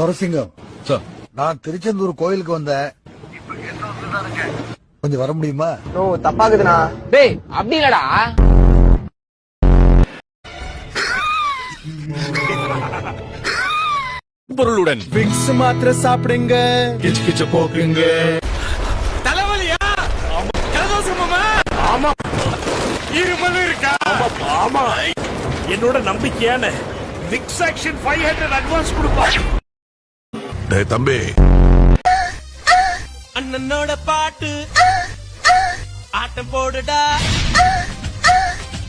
Durasingam. Sir நான் திருச்செந்தூர் கோயிலுக்கு வந்தேன். கொஞ்சம் வர முடியுமா? ஓ தப்பாக்குதுண்ணா டேய் அப்படி இல்லடா. பொருளுடன். விங்ஸ் மாத்திரை சாப்பிடுங்க. கிச்சு கிச்ச போக்குங்க. தலைவலியா? ஜலதோஷமா ஆமா. இருமல் இருக்கா? ஆமா என்னோட நம்பிக்கையான Vicks action five hundred advance கொடுப்பா. டேய் தம்பி. அண்ணனோட பாட்டு. ஆட்டம் போடுடா.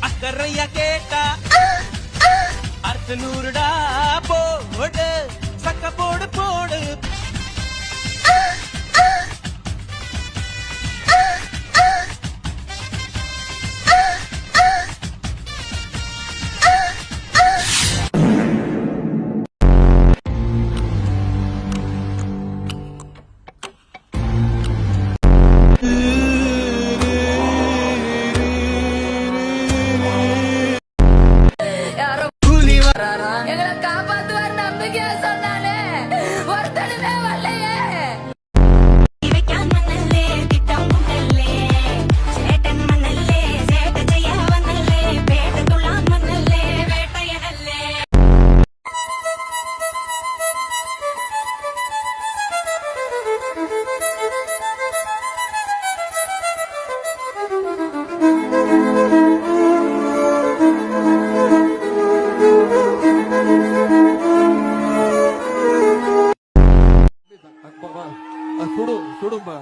அக்கறையா கேட்டா. அர்த்த நூறுடா. சுடும் சுடும்பா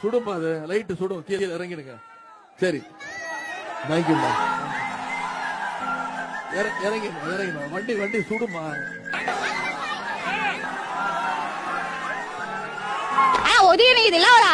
சுடும்பா அது. லைட்டு சுடும் கீழே இறங்கிடுங்க. சரி. தேங்க்யூம்மா இறங்கிடுமா இறங்கிடுமா வண்டி வண்டி சுடுமா. உதயநிதி இதெல்லாம் ஒரு